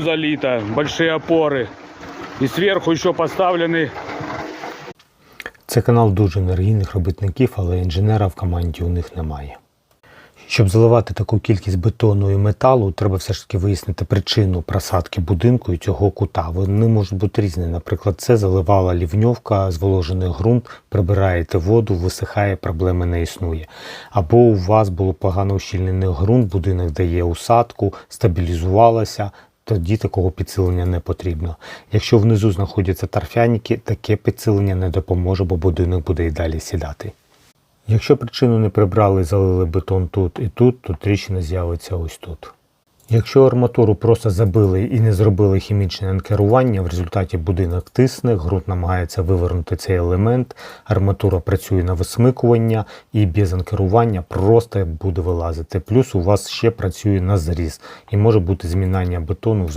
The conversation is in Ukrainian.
залито, большие опоры. И сверху еще поставлены Це канал дуже енергійних робітників, але інженера в команді у них немає. Щоб заливати таку кількість бетону і металу, треба все ж таки вияснити причину просадки будинку і цього кута. Вони можуть бути різні. Наприклад, це заливала лівньовка, зволожений ґрунт, прибираєте воду, висихає, проблеми не існує. Або у вас було погано ущільнений ґрунт, будинок дає усадку, стабілізувалося, тоді такого підсилення не потрібно. Якщо внизу знаходяться торфяники, таке підсилення не допоможе, бо будинок буде і далі сідати. Якщо причину не прибрали і залили бетон тут і тут, то тріщина з'явиться ось тут. Якщо арматуру просто забили і не зробили хімічне анкерування, в результаті будинок тисне, ґрунт намагається вивернути цей елемент, арматура працює на висмикування і без анкерування просто буде вилазити. Плюс у вас ще працює на зріз і може бути змінання бетону в